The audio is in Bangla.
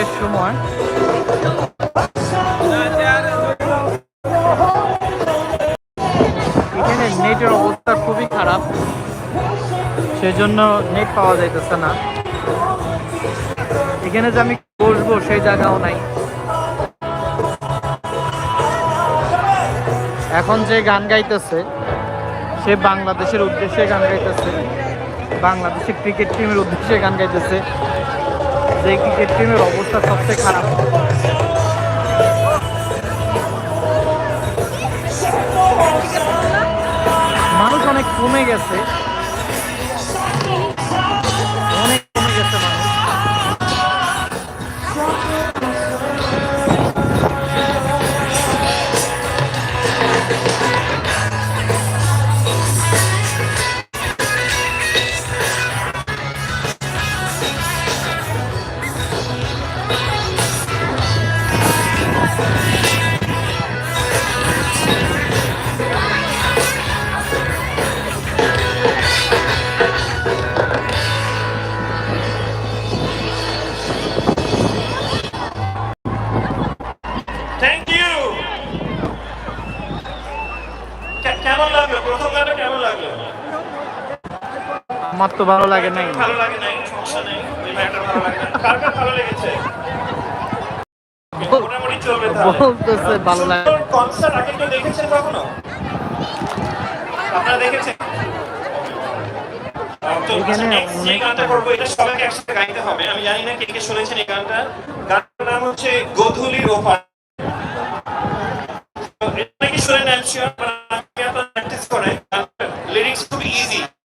ভোগের সময়। এখানে নেটের অবস্থা খুবই খারাপ। সেজন্য নেট পাওয়া যাইতেছে না। এখানে যে আমি বসবো সেই জায়গাও নাই। এখন যে গান গাইতেছে, সে বাংলাদেশের উদ্দেশ্যে গান গাইতেছে। বাংলাদেশের ক্রিকেট টিমের উদ্দেশ্যে গান গাইতেছে। যে ক্রিকেট টিমের অবস্থা সবচেয়ে খারাপ। মানুষ অনেক কমে গেছে। কেমন লাগল? প্রথম গানটা কেমন লাগল? আমার তো ভালো লাগে নাই। ভালো লাগে নাই সমস্যা নেই ভালো লাগে কার কার ভালো লেগেছে? মোটামুটি চলবে বলতেছে ভালো লাগে। কনসার্ট আগে কেউ দেখেছেন কখনো? আপনারা দেখেছেন? তো এখানে next যে গানটা করব এটা সবাইকে একসাথে গাইতে হবে। আমি জানি না কে কে শুনেছেন এই গানটা। গানটার নাম হচ্ছে গোধূলির ওপার এটা কি